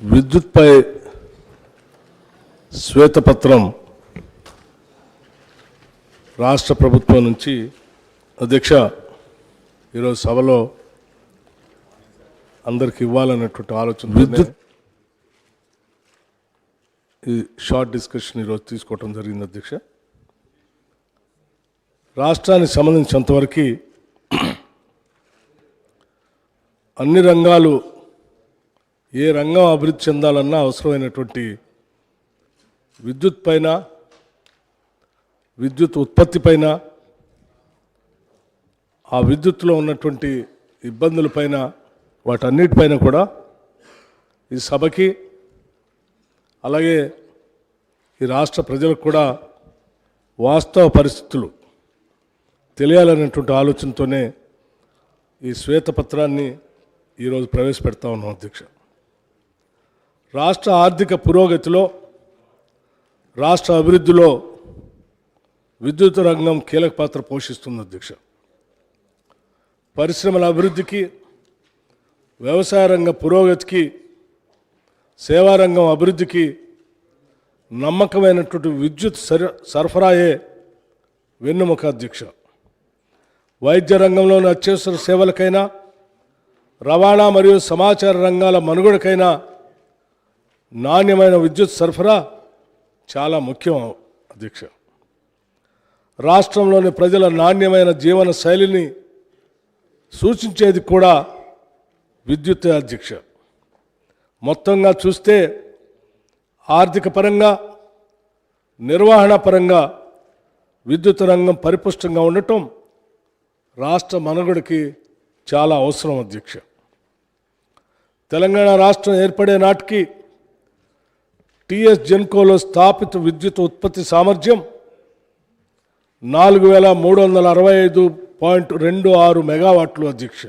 విద్యుత్పై శ్వేతపత్రం రాష్ట్ర ప్రభుత్వం నుంచి అధ్యక్ష ఈరోజు సభలో అందరికి ఇవ్వాలన్నటువంటి ఆలోచన విద్యుత్ ఈ షార్ట్ డిస్కషన్ ఈరోజు తీసుకోవటం జరిగింది అధ్యక్ష. రాష్ట్రానికి సంబంధించినంతవరకు అన్ని రంగాలు ఏ రంగం అభివృద్ధి చెందాలన్నా అవసరమైనటువంటి విద్యుత్ పైన విద్యుత్ ఉత్పత్తి పైన ఆ విద్యుత్తులో ఉన్నటువంటి ఇబ్బందులపైన వాటన్నిటిపైన కూడా ఈ సభకి అలాగే ఈ రాష్ట్ర ప్రజలకు కూడా వాస్తవ పరిస్థితులు తెలియాలనేటువంటి ఆలోచనతోనే ఈ శ్వేతపత్రాన్ని ఈరోజు ప్రవేశపెడతా ఉన్నాం అధ్యక్ష. రాష్ట్ర ఆర్థిక పురోగతిలో రాష్ట్ర అభివృద్ధిలో విద్యుత్ రంగం కీలక పాత్ర పోషిస్తుంది అధ్యక్ష. పరిశ్రమల అభివృద్ధికి వ్యవసాయ రంగ పురోగతికి సేవారంగం అభివృద్ధికి నమ్మకమైనటువంటి విద్యుత్ సర సరఫరాయే వెన్నుముక అధ్యక్ష. వైద్య రంగంలోని అత్యవసర సేవలకైనా రవాణా మరియు సమాచార రంగాల మనుగడకైనా నాణ్యమైన విద్యుత్ సరఫరా చాలా ముఖ్యం అధ్యక్ష. రాష్ట్రంలోని ప్రజల నాణ్యమైన జీవన శైలిని సూచించేది కూడా విద్యుత్ అధ్యక్ష. మొత్తంగా చూస్తే ఆర్థిక పరంగా నిర్వహణ పరంగా విద్యుత్ రంగం పరిపుష్టంగా ఉండటం రాష్ట్ర మనుగడకి చాలా అవసరం అధ్యక్ష. తెలంగాణ రాష్ట్రం ఏర్పడే నాటికి టిఎస్ జెన్కోలో స్థాపిత విద్యుత్ ఉత్పత్తి సామర్థ్యం నాలుగు వేల మూడు వందల అరవై ఐదు పాయింట్ రెండు ఆరు మెగావాట్లు అధ్యక్ష.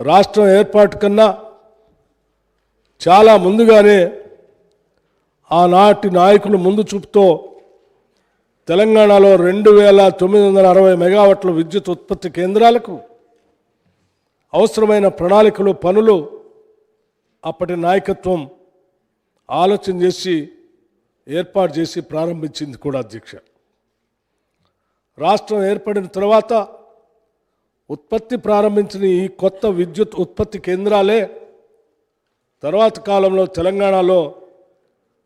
రాష్ట్రం ఏర్పాటు కన్నా చాలా ముందుగానే ఆనాటి నాయకులు ముందు చూపుతో తెలంగాణలో రెండు వేల తొమ్మిది వందల అరవై మెగావాట్ల విద్యుత్ ఉత్పత్తి కేంద్రాలకు అవసరమైన ప్రణాళికలు పనులు అప్పటి నాయకత్వం ఆలోచన చేసి ఏర్పాటు చేసి ప్రారంభించింది కూడా అధ్యక్ష రాష్ట్రం ఏర్పడిన తర్వాత ఉత్పత్తి ప్రారంభించిన ఈ కొత్త విద్యుత్ ఉత్పత్తి కేంద్రాలే తర్వాత కాలంలో తెలంగాణలో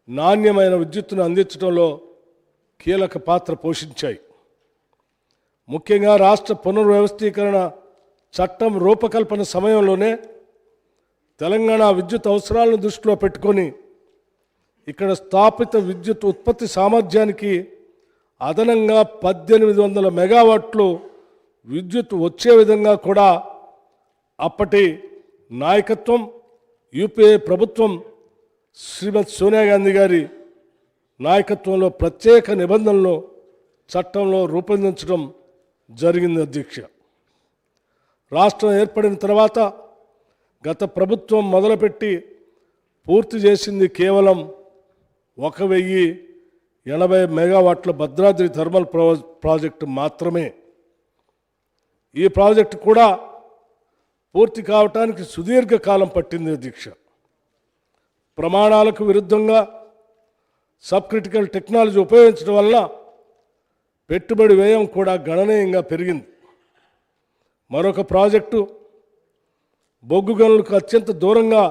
నాణ్యమైన విద్యుత్తును అందించడంలో కీలక పాత్ర పోషించాయి. ముఖ్యంగా రాష్ట్ర పునర్వ్యవస్థీకరణ చట్టం రూపకల్పన సమయంలోనే తెలంగాణ విద్యుత్ అవసరాలను దృష్టిలో పెట్టుకొని ఇక్కడ స్థాపిత విద్యుత్ ఉత్పత్తి సామర్థ్యానికి అదనంగా పద్దెనిమిది వందల మెగావాట్లు విద్యుత్ వచ్చే విధంగా కూడా అప్పటి నాయకత్వం యూపీఏ ప్రభుత్వం శ్రీమతి సోనియా గాంధీ గారి నాయకత్వంలో ప్రత్యేక నిబంధనలు చట్టంలో రూపొందించడం జరిగింది అధ్యక్ష. రాష్ట్రం ఏర్పడిన తర్వాత గత ప్రభుత్వం మొదలుపెట్టి పూర్తి చేసింది కేవలం ఒక వెయ్యి ఎనభై మెగావాట్ల భద్రాద్రి థర్మల్ ప్రాజెక్టు మాత్రమే. ఈ ప్రాజెక్టు కూడా పూర్తి కావటానికి సుదీర్ఘకాలం పట్టింది దీక్ష. ప్రమాణాలకు విరుద్ధంగా సబ్ క్రిటికల్ టెక్నాలజీ ఉపయోగించడం వల్ల పెట్టుబడి వ్యయం కూడా గణనీయంగా పెరిగింది. మరొక ప్రాజెక్టు బొగ్గు గనులకు అత్యంత దూరంగా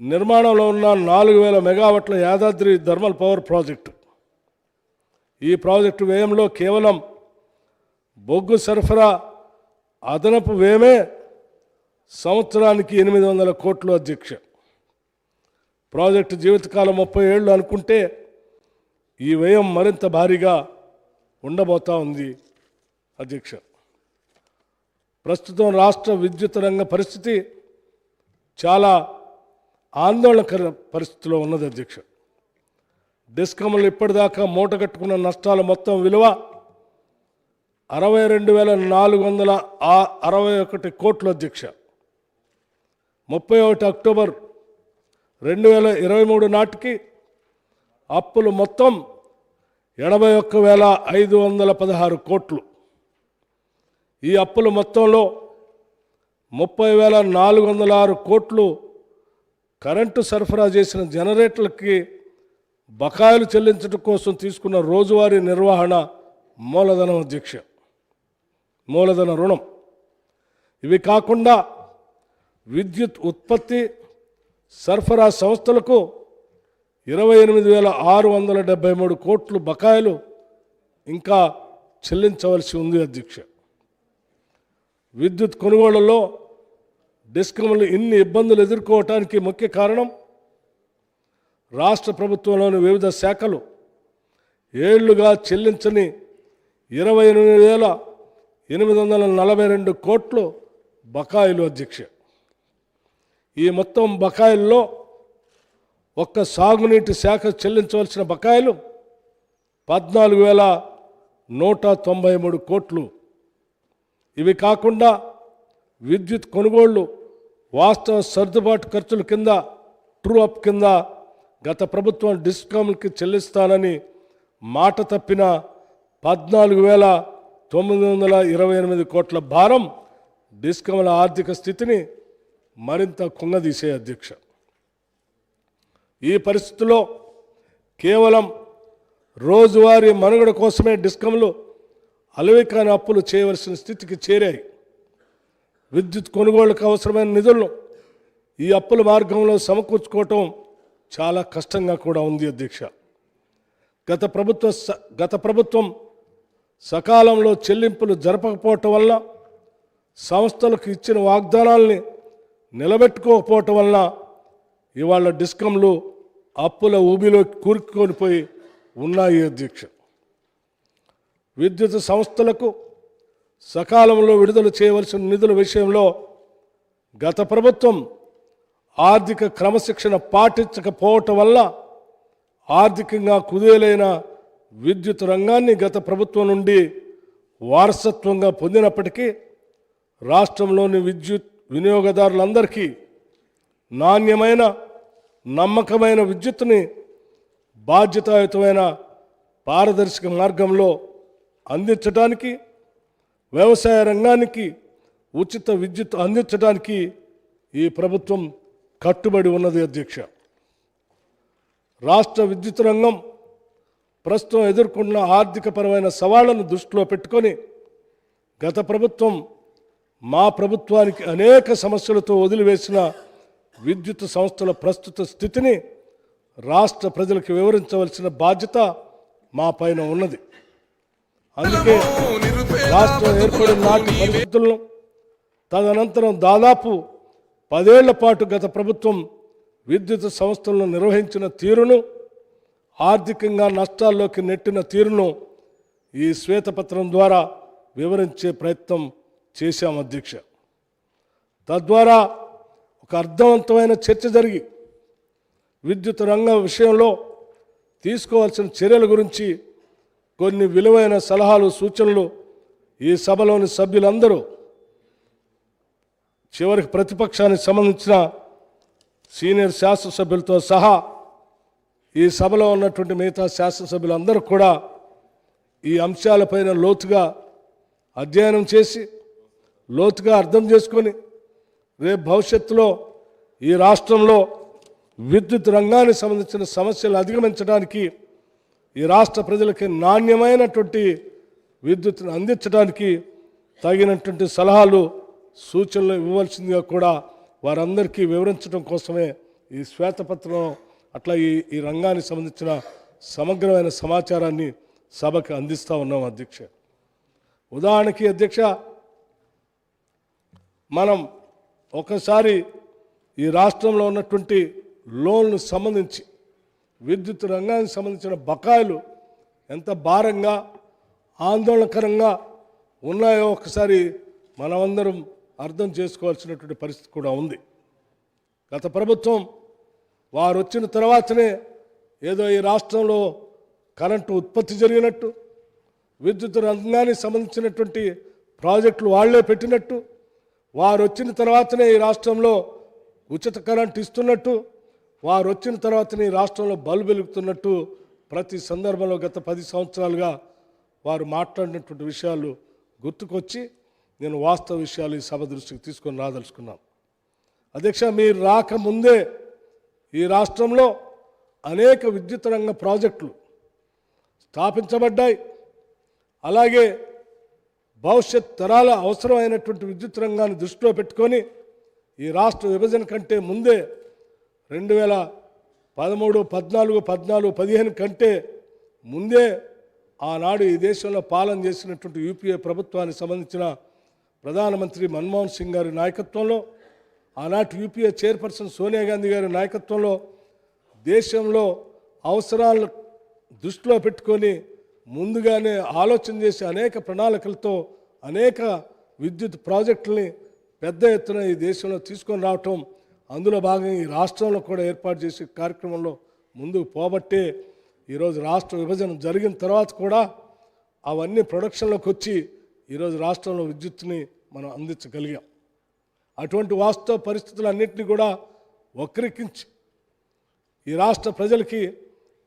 నిర్మాణంలో ఉన్న నాలుగు వేల మెగావాట్ల యాదాద్రి థర్మల్ పవర్ ప్రాజెక్టు. ఈ ప్రాజెక్టు వ్యయంలో కేవలం బొగ్గు సరఫరా అదనపు వ్యయమే సంవత్సరానికి ఎనిమిది వందల కోట్లు అధ్యక్ష. ప్రాజెక్టు జీవితకాలం ముప్పై ఏళ్ళు అనుకుంటే ఈ వ్యయం మరింత భారీగా ఉండబోతా ఉంది అధ్యక్ష. ప్రస్తుతం రాష్ట్ర విద్యుత్ రంగ పరిస్థితి చాలా ఆందోళనకర పరిస్థితిలో ఉన్నది అధ్యక్ష. డిస్కమ్లు ఇప్పటిదాకా మూట కట్టుకున్న నష్టాల మొత్తం విలువ అరవై రెండు వేల నాలుగు వందల అరవై ఒకటి కోట్లు అధ్యక్ష. ముప్పై ఒకటి అక్టోబర్ రెండు వేల ఇరవై మూడు నాటికి అప్పులు మొత్తం ఎనభై ఒక్క వేల ఐదు వందల పదహారు కోట్లు. ఈ అప్పుల మొత్తంలో ముప్పై వేల నాలుగు వందల ఆరు కోట్లు కరెంటు సరఫరా చేసిన జనరేటర్లకి బకాయిలు చెల్లించడం కోసం తీసుకున్న రోజువారీ నిర్వహణ మూలధనం అధ్యక్ష మూలధన రుణం. ఇవి కాకుండా విద్యుత్ ఉత్పత్తి సరఫరా సంస్థలకు ఇరవై ఎనిమిది వేల ఆరు వందల డెబ్బై మూడు కోట్లు బకాయిలు ఇంకా చెల్లించవలసి ఉంది అధ్యక్ష. విద్యుత్ కొనుగోళ్ళలో డిస్కమ్లు ఇన్ని ఇబ్బందులు ఎదుర్కోవటానికి ముఖ్య కారణం రాష్ట్ర ప్రభుత్వంలోని వివిధ శాఖలు ఏళ్ళుగా చెల్లించని ఇరవై ఎనిమిది వేల ఎనిమిది వందల నలభై రెండు కోట్లు బకాయిలు అధ్యక్ష. ఈ మొత్తం బకాయిల్లో ఒక్క సాగునీటి శాఖ చెల్లించవలసిన బకాయిలు పద్నాలుగు వేల నూట తొంభై మూడు కోట్లు. ఇవి కాకుండా విద్యుత్ కొనుగోళ్ళు వాస్తవ సర్దుబాటు ఖర్చుల కింద ట్రూ అప్ కింద గత ప్రభుత్వం డిస్కామ్కి చెల్లిస్తానని మాట తప్పిన పద్నాలుగు వేల తొమ్మిది వందల ఇరవై ఎనిమిది కోట్ల భారం డిస్కమ్ల ఆర్థిక స్థితిని మరింత కుంగదీసే అధ్యక్ష. ఈ పరిస్థితిలో కేవలం రోజువారీ మనుగడ కోసమే డిస్కమ్లు అలవికాని అప్పులు చేయవలసిన స్థితికి చేరాయి. విద్యుత్ కొనుగోళ్ళకు అవసరమైన నిధులను ఈ అప్పుల మార్గంలో సమకూర్చుకోవటం చాలా కష్టంగా కూడా ఉంది అధ్యక్ష. గత ప్రభుత్వ స- గత ప్రభుత్వం సకాలంలో చెల్లింపులు జరపకపోవటం వల్ల సంస్థలకు ఇచ్చిన వాగ్దానాల్ని నిలబెట్టుకోకపోవటం వల్ల ఇవాళ డిస్కంలు అప్పుల ఊబిలో కూరుకొని పోయి ఉన్నాయి అధ్యక్ష. విద్యుత్ సంస్థలకు సకాలంలో విడుదల చేయవలసిన నిధుల విషయంలో గత ప్రభుత్వం ఆర్థిక క్రమశిక్షణ పాటించకపోవటం వల్ల ఆర్థికంగా కుదేలైన విద్యుత్ రంగాన్ని గత ప్రభుత్వం నుండి వారసత్వంగా పొందినప్పటికీ రాష్ట్రంలోని విద్యుత్ వినియోగదారులందరికీ నాణ్యమైన నమ్మకమైన విద్యుత్ని బాధ్యతాయుతమైన పారదర్శక మార్గంలో అందించడానికి వ్యవసాయ రంగానికి ఉచిత విద్యుత్ అందించడానికి ఈ ప్రభుత్వం కట్టుబడి ఉన్నది అధ్యక్ష. రాష్ట్ర విద్యుత్ రంగం ప్రస్తుతం ఎదుర్కొన్న ఆర్థికపరమైన సవాళ్ళను దృష్టిలో పెట్టుకొని గత ప్రభుత్వం మా ప్రభుత్వానికి అనేక సమస్యలతో వదిలివేసిన విద్యుత్ సంస్థల ప్రస్తుత స్థితిని రాష్ట్ర ప్రజలకు వివరించవలసిన బాధ్యత మా పైన ఉన్నది. అందుకే రాష్ట్రం ఏర్పడిన నాటి పరిస్థితులను తదనంతరం దాదాపు పదేళ్ళ పాటు గత ప్రభుత్వం విద్యుత్ సంస్థలను నిర్వహించిన తీరును ఆర్థికంగా నష్టాల్లోకి నెట్టిన తీరును ఈ శ్వేతపత్రం ద్వారా వివరించే ప్రయత్నం చేశాం అధ్యక్ష. తద్వారా ఒక అర్థవంతమైన చర్చ జరిగి విద్యుత్ రంగం విషయంలో తీసుకోవాల్సిన చర్యల గురించి కొన్ని విలువైన సలహాలు సూచనలు ఈ సభలోని సభ్యులందరూ చివరికి ప్రతిపక్షానికి సంబంధించిన సీనియర్ శాసనసభ్యులతో సహా ఈ సభలో ఉన్నటువంటి మిగతా శాసనసభ్యులందరూ కూడా ఈ అంశాలపైన లోతుగా అధ్యయనం చేసి లోతుగా అర్థం చేసుకొని రేపు భవిష్యత్తులో ఈ రాష్ట్రంలో విద్యుత్ రంగానికి సంబంధించిన సమస్యలు అధిగమించడానికి ఈ రాష్ట్ర ప్రజలకి నాణ్యమైనటువంటి విద్యుత్ను అందించడానికి తగినటువంటి సలహాలు సూచనలు ఇవ్వవలసిందిగా కూడా వారందరికీ వివరించడం కోసమే ఈ శ్వేతపత్రం అట్లా ఈ ఈ రంగానికి సంబంధించిన సమగ్రమైన సమాచారాన్ని సభకు అందిస్తూ ఉన్నాం అధ్యక్ష. ఉదాహరణకి అధ్యక్ష మనం ఒకసారి ఈ రాష్ట్రంలో ఉన్నటువంటి లోన్లు సంబంధించి విద్యుత్ రంగానికి సంబంధించిన బకాయిలు ఎంత భారంగా ఆందోళనకరంగా ఉన్నాయో ఒకసారి మనమందరం అర్థం చేసుకోవాల్సినటువంటి పరిస్థితి కూడా ఉంది. గత ప్రభుత్వం వారు వచ్చిన తర్వాతనే ఏదో ఈ రాష్ట్రంలో కరెంటు ఉత్పత్తి జరిగినట్టు విద్యుత్ రంగానికి సంబంధించినటువంటి ప్రాజెక్టులు వాళ్ళే పెట్టినట్టు వారు వచ్చిన తర్వాతనే ఈ రాష్ట్రంలో ఉచిత కరెంట్ ఇస్తున్నట్టు వారు వచ్చిన తర్వాతనే ఈ రాష్ట్రంలో బల్బు వెలుగుతున్నట్టు ప్రతి సందర్భంలో గత పది సంవత్సరాలుగా వారు మాట్లాడినటువంటి విషయాలు గుర్తుకొచ్చి నేను వాస్తవ విషయాలు ఈ సభ దృష్టికి తీసుకొని రాదలుచుకున్నాను. అధ్యక్ష మీరు రాకముందే ఈ రాష్ట్రంలో అనేక విద్యుత్ రంగ ప్రాజెక్టులు స్థాపించబడ్డాయి. అలాగే భవిష్యత్ తరాల అవసరమైనటువంటి విద్యుత్ రంగాన్ని దృష్టిలో పెట్టుకొని ఈ రాష్ట్ర విభజన కంటే ముందే రెండు వేల పదమూడు పద్నాలుగు పద్నాలుగు పదిహేను కంటే ముందే ఆనాడు ఈ దేశంలో పాలన చేసినటువంటి యూపీఏ ప్రభుత్వానికి సంబంధించిన ప్రధానమంత్రి మన్మోహన్ సింగ్ గారి నాయకత్వంలో ఆనాటి యూపీఏ చైర్పర్సన్ సోనియా గాంధీ గారి నాయకత్వంలో దేశంలో అవసరాలను దృష్టిలో పెట్టుకొని ముందుగానే ఆలోచన చేసి అనేక ప్రణాళికలతో అనేక విద్యుత్ ప్రాజెక్టుల్ని పెద్ద ఎత్తున ఈ దేశంలో తీసుకొని రావటం అందులో భాగంగా ఈ రాష్ట్రంలో కూడా ఏర్పాటు చేసే కార్యక్రమంలో ముందుకు పోబట్టే ఈరోజు రాష్ట్ర విభజన జరిగిన తర్వాత కూడా అవన్నీ ప్రొడక్షన్లోకి వచ్చి ఈరోజు రాష్ట్రంలో విద్యుత్తుని మనం అందించగలిగాం. అటువంటి వాస్తవ పరిస్థితులన్నింటినీ కూడా వక్రెక్కించి ఈ రాష్ట్ర ప్రజలకి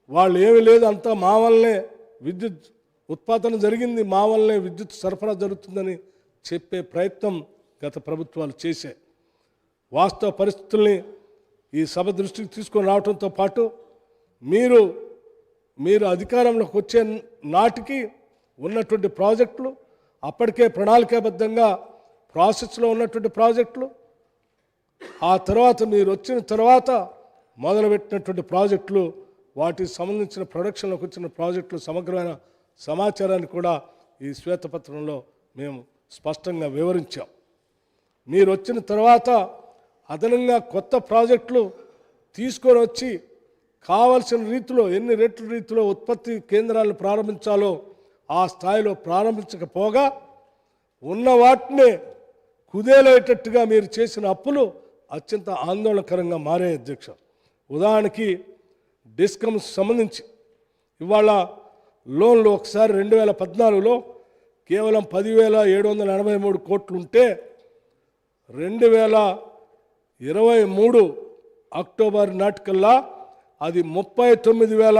వాళ్ళు ఏమీ లేదు అంతా మా వల్లనే విద్యుత్ ఉత్పాదన జరిగింది మా వల్లనే విద్యుత్ సరఫరా జరుగుతుందని చెప్పే ప్రయత్నం గత ప్రభుత్వాలు చేశాయి. వాస్తవ పరిస్థితుల్ని ఈ సభ దృష్టికి తీసుకొని రావడంతో పాటు మీరు మీరు అధికారంలోకి వచ్చే నాటికి ఉన్నటువంటి ప్రాజెక్టులు అప్పటికే ప్రణాళికాబద్ధంగా ప్రాసెస్లో ఉన్నటువంటి ప్రాజెక్టులు ఆ తర్వాత మీరు వచ్చిన తర్వాత మొదలుపెట్టినటువంటి ప్రాజెక్టులు వాటికి సంబంధించిన ప్రొడక్షన్లోకి వచ్చిన ప్రాజెక్టులు సమగ్రమైన సమాచారాన్ని కూడా ఈ శ్వేతపత్రంలో మేము స్పష్టంగా వివరించాం. మీరు వచ్చిన తర్వాత అదనంగా కొత్త ప్రాజెక్టులు తీసుకొని వచ్చి కావలసిన రీతిలో ఎన్ని రెట్ల రీతిలో ఉత్పత్తి కేంద్రాలను ప్రారంభించాలో ఆ స్థాయిలో ప్రారంభించకపోగా ఉన్న వాటినే కుదేలేటట్టుగా మీరు చేసిన అప్పులు అత్యంత ఆందోళనకరంగా మారే అధ్యక్ష. ఉదాహరణకి డిస్కమ్ సంబంధించి ఇవాళ లోన్లు ఒకసారి రెండు వేల పద్నాలుగులో కేవలం పదివేల ఏడు వందల ఎనభై మూడు కోట్లు ఉంటే రెండు వేల ఇరవై మూడు అక్టోబర్ నాటికల్లా అది ముప్పై తొమ్మిది వేల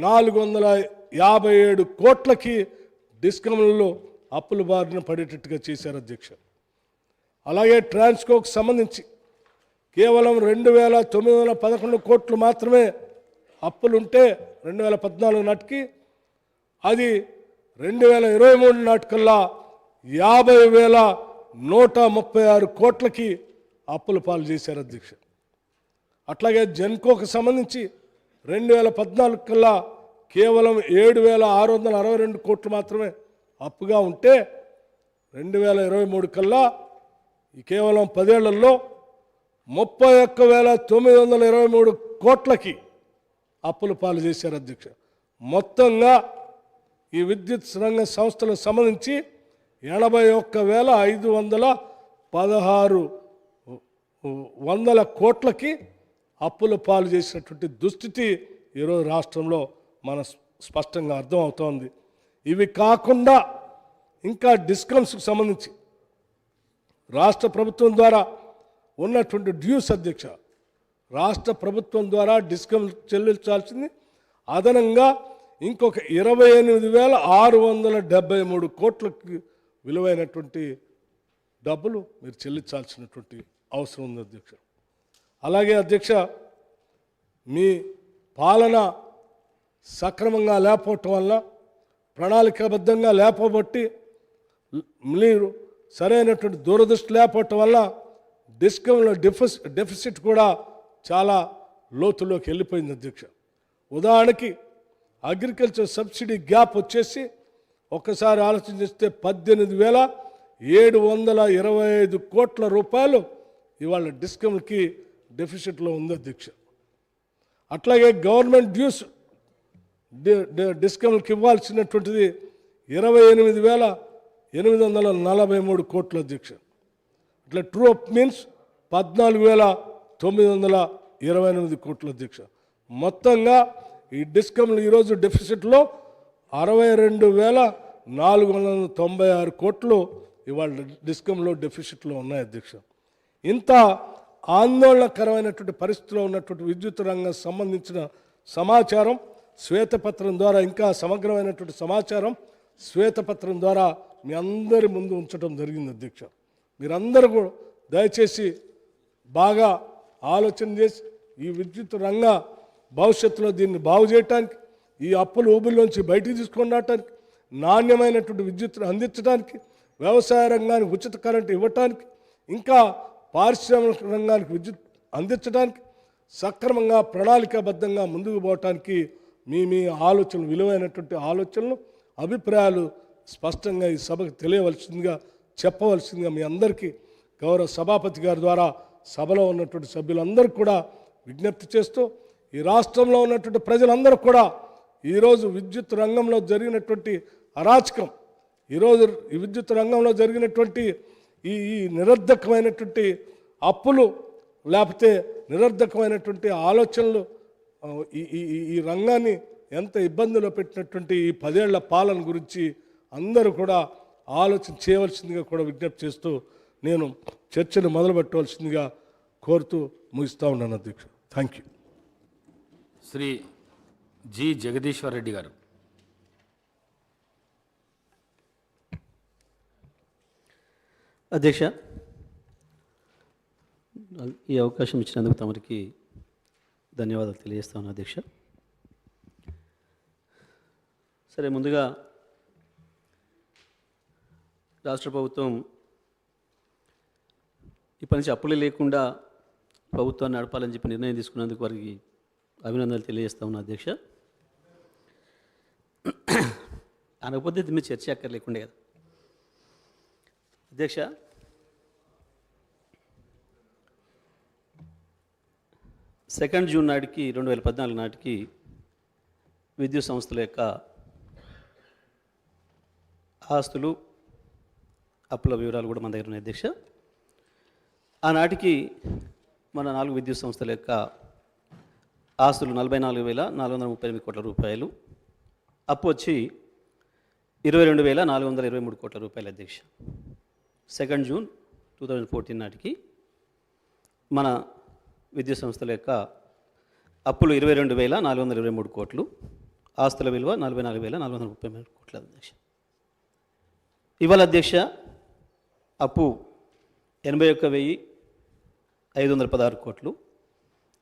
నాలుగు వందల యాభై ఏడు కోట్లకి డిస్కమ్లలో అప్పుల బారిన పడేటట్టుగా చేశారు అధ్యక్ష అలాగే ట్రాన్స్కోకు సంబంధించి కేవలం రెండు వేల తొమ్మిది వందల పదకొండు కోట్లు మాత్రమే అప్పులుంటే రెండు వేల పద్నాలుగు నాటికి అది రెండు వేల ఇరవై మూడు నాటికల్లా యాభై వేల నూట ముప్పై ఆరు కోట్లకి అప్పుల పాలు చేశారు అధ్యక్ష అట్లాగే జెన్కోకు సంబంధించి రెండు వేల పద్నాలుగు కల్లా కేవలం ఏడు వేల ఆరు వందల అరవై రెండు కోట్లు మాత్రమే అప్పుగా ఉంటే రెండు వేల ఇరవై మూడు కల్లా కేవలం పదేళ్ళలో ముప్పై ఒక్క వేల తొమ్మిది వందల ఇరవై మూడు కోట్లకి అప్పుల పాలు చేశారు అధ్యక్ష. మొత్తంగా ఈ విద్యుత్ రంగ సంస్థలకు సంబంధించి ఎనభై ఒక్క వేల ఐదు వందల పదహారు వందల కోట్లకి అప్పుల పాలు చేసినటువంటి దుస్థితి ఈరోజు రాష్ట్రంలో మన స్పష్టంగా అర్థమవుతోంది. ఇవి కాకుండా ఇంకా డిస్కమ్స్కి సంబంధించి రాష్ట్ర ప్రభుత్వం ద్వారా ఉన్నటువంటి డ్యూస్ అధ్యక్ష రాష్ట్ర ప్రభుత్వం ద్వారా డిస్కమ్ చెల్లించాల్సింది. అదనంగా ఇంకొక ఇరవై ఎనిమిది వేల ఆరు వందల డెబ్బై మూడు కోట్లకి విలువైనటువంటి డబ్బులు మీరు చెల్లించాల్సినటువంటి అవసరం ఉంది అధ్యక్షుడు అలాగే అధ్యక్ష మీ పాలన సక్రమంగా లేకపోవటం వల్ల ప్రణాళికాబద్ధంగా లేపబట్టి మీరు సరైనటువంటి దూరదృష్టి లేకపోవటం వల్ల డిస్కంలో డెఫిస్ డెఫిసిట్ కూడా చాలా లోతులోకి వెళ్ళిపోయింది అధ్యక్ష. ఉదాహరణకి అగ్రికల్చర్ సబ్సిడీ గ్యాప్ వచ్చేసి ఒక్కసారి ఆలోచన చేస్తే పద్దెనిమిది వేల ఏడు వందల ఇరవై ఐదు కోట్ల రూపాయలు ఇవాళ డిస్కంకి డెఫిసిట్లో ఉంది అధ్యక్ష అట్లాగే గవర్నమెంట్ డ్యూస్ డి- డిస్కమ్కి ఇవ్వాల్సినటువంటిది ఇరవై ఎనిమిది వేల ఎనిమిది వందల నలభై మూడు కోట్ల అధ్యక్ష ఇట్లా ట్రూ అప్ మీన్స్ పద్నాలుగు వేల తొమ్మిది వందల ఇరవై ఎనిమిది కోట్ల అధ్యక్ష మొత్తంగా ఈ డిస్కమ్లు ఈరోజు డెఫిసిట్లో అరవై రెండు వేల నాలుగు వందల తొంభై ఆరు కోట్లు ఇవాళ డిస్కంలో డెఫిసిట్లో ఉన్నాయి అధ్యక్ష ఇంత ఆందోళనకరమైనటువంటి పరిస్థితిలో ఉన్నటువంటి విద్యుత్ రంగం సంబంధించిన సమాచారం శ్వేతపత్రం ద్వారా ఇంకా సమగ్రమైనటువంటి సమాచారం శ్వేతపత్రం ద్వారా మీ అందరి ముందు ఉంచడం జరిగింది అధ్యక్ష. మీరందరూ కూడా దయచేసి బాగా ఆలోచన చేసి ఈ విద్యుత్ రంగ భవిష్యత్తులో దీన్ని బాగు చేయటానికి ఈ అప్పుల ఊబిలోంచి బయటికి తీసుకొని రావటానికి నాణ్యమైనటువంటి విద్యుత్ను అందించడానికి వ్యవసాయ రంగానికి ఉచిత కరెంటు ఇవ్వటానికి ఇంకా పారిశ్రామిక రంగానికి విద్యుత్ అందించడానికి సక్రమంగా ప్రణాళికాబద్ధంగా ముందుకు పోవటానికి మీ మీ ఆలోచనలు విలువైనటువంటి ఆలోచనలు అభిప్రాయాలు స్పష్టంగా ఈ సభకు తెలియవలసిందిగా చెప్పవలసిందిగా మీ అందరికీ గౌరవ సభాపతి గారి ద్వారా సభలో ఉన్నటువంటి సభ్యులందరికీ కూడా విజ్ఞప్తి చేస్తూ ఈ రాష్ట్రంలో ఉన్నటువంటి ప్రజలందరూ కూడా ఈరోజు విద్యుత్ రంగంలో జరిగినటువంటి అరాచకం ఈరోజు ఈ విద్యుత్ రంగంలో జరిగినటువంటి ఈ ఈ నిరర్ధకమైనటువంటి అప్పులు లేకపోతే నిరర్ధకమైనటువంటి ఆలోచనలు ఈ ఈ రంగాన్ని ఎంత ఇబ్బందిలో పెట్టినటువంటి ఈ పదేళ్ళ పాలన గురించి అందరూ కూడా ఆలోచన చేయవలసిందిగా కూడా విజ్ఞప్తి చేస్తూ నేను చర్చను మొదలుపెట్టవలసిందిగా కోరుతూ ముగిస్తా ఉన్నాను అధ్యక్షుడు. Thank you Shri G Jagadishwar Reddy గారు. అధ్యక్ష ఈ అవకాశం ఇచ్చినందుకు తమరికి ధన్యవాదాలు తెలియజేస్తాను అధ్యక్ష. సరే ముందుగా రాష్ట్ర ప్రభుత్వం ఇప్పటి నుంచి అప్పులు లేకుండా ప్రభుత్వాన్ని నడపాలని చెప్పి నిర్ణయం తీసుకున్నందుకు వారికి అభినందనలు తెలియజేస్తా ఉన్నా అధ్యక్ష. అనకపోతే దీని మీద చర్చ అక్కర్లేకుండే కదా. అధ్యక్ష? సెకండ్ జూన్ నాటికి రెండు వేల పద్నాలుగు నాటికి విద్యుత్ సంస్థల యొక్క ఆస్తులు అప్పుల వివరాలు కూడా మన దగ్గర ఉన్నాయి అధ్యక్ష. ఆనాటికి మన నాలుగు విద్యుత్ సంస్థల యొక్క ఆస్తులు నలభై నాలుగు వేల నాలుగు వందల ముప్పై ఎనిమిది కోట్ల రూపాయలు. అప్పు వచ్చి ఇరవై రెండు వేల నాలుగు వందల ఇరవై మూడు కోట్ల రూపాయలు అధ్యక్ష. Second June two thousand fourteen నాటికి మన విద్యుత్ సంస్థల యొక్క అప్పులు ఇరవై రెండు వేల నాలుగు వందల ఇరవై మూడు కోట్లు ఆస్తుల విలువ నలభై నాలుగు వేల నాలుగు వందల ముప్పై మూడు కోట్ల అధ్యక్ష. ఇవాళ అధ్యక్ష అప్పు ఎనభై ఒక్క వెయ్యి ఐదు వందల పదహారు కోట్లు.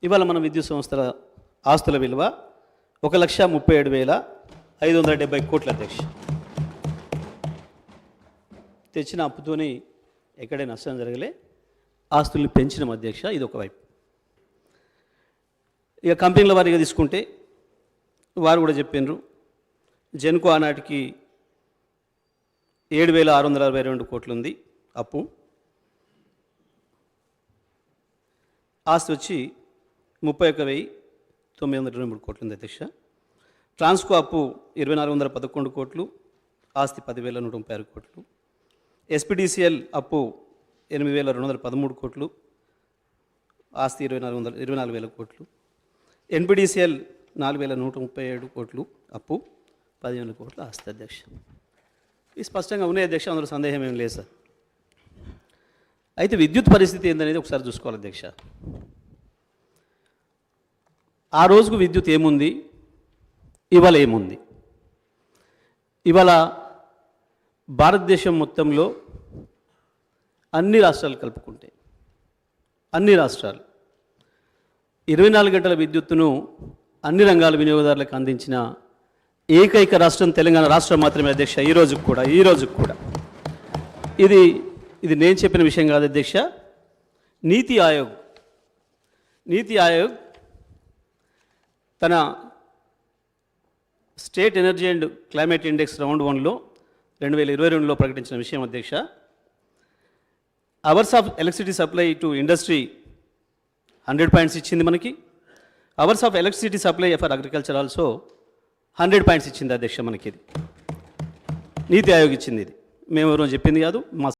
ఇవాళ మన విద్యుత్ సంస్థల ఆస్తుల విలువ ఒక లక్ష ముప్పై ఏడు వేల ఐదు వందల డెబ్బై కోట్ల అధ్యక్ష. తెచ్చిన అప్పుతోని ఎక్కడే నష్టం జరగలే. ఆస్తుల్ని పెంచిన అధ్యక్ష ఇది ఒకవైపు ఇక కంపెనీల వారిగా తీసుకుంటే వారు కూడా చెప్పిండ్రు జెన్కో ఆనాటికి ఏడు వేల ఆరు వందల అరవై రెండు కోట్లు ఉంది అప్పు. ఆస్తి వచ్చి ముప్పై ఒక్క వెయ్యి తొమ్మిది వందల ఇరవై మూడు కోట్లు ఉంది అధ్యక్ష. ట్రాన్స్కో అప్పు ఇరవై నాలుగు వందల పదకొండు కోట్లు ఆస్తి పదివేల నూట ముప్పై ఆరు కోట్లు. ఎస్పీడీసీఎల్ అప్పు ఎనిమిది వేల రెండు వందల పదమూడు కోట్లు ఆస్తి ఇరవై నాలుగు వందల ఇరవై నాలుగు వేల కోట్లు. ఎన్పిడిసిఎల్ నాలుగు వేల నూట ముప్పై ఏడు కోట్లు అప్పు పదిహేను కోట్ల ఆస్తి అధ్యక్ష. ఇది స్పష్టంగా ఉన్నాయి అధ్యక్ష అందులో సందేహం ఏం లేదు సార్. అయితే విద్యుత్ పరిస్థితి ఏందనేది ఒకసారి చూసుకోవాలి అధ్యక్ష. ఆ రోజుకు విద్యుత్ ఏముంది? ఇవాళ ఏముంది? ఇవాళ భారతదేశం మొత్తంలో అన్ని రాష్ట్రాలు కలుపుకుంటే అన్ని రాష్ట్రాలు. ఇరవై నాలుగు గంటల విద్యుత్తును అన్ని రంగాల వినియోగదారులకు అందించిన ఏకైక రాష్ట్రం తెలంగాణ రాష్ట్రం మాత్రమే అధ్యక్ష ఈ రోజుకు కూడా ఈ రోజుకు కూడా. ఇది ఇది నేను చెప్పిన విషయం కాదు అధ్యక్ష. నీతి ఆయోగ్ నీతి ఆయోగ్ తన state energy and climate index round వన్లో రెండు వేల ఇరవై రెండులో ప్రకటించిన విషయం అధ్యక్ష. Hours of electricity supply to industry hundred points ఇచ్చింది మనకి. Hours of electricity supply for agriculture also hundred points ఇచ్చింది అధ్యక్ష మనకి ఇది. నీతి ఆయోగ్ ఇచ్చింది ఇది. మేము ఎవరో చెప్పింది కాదు మా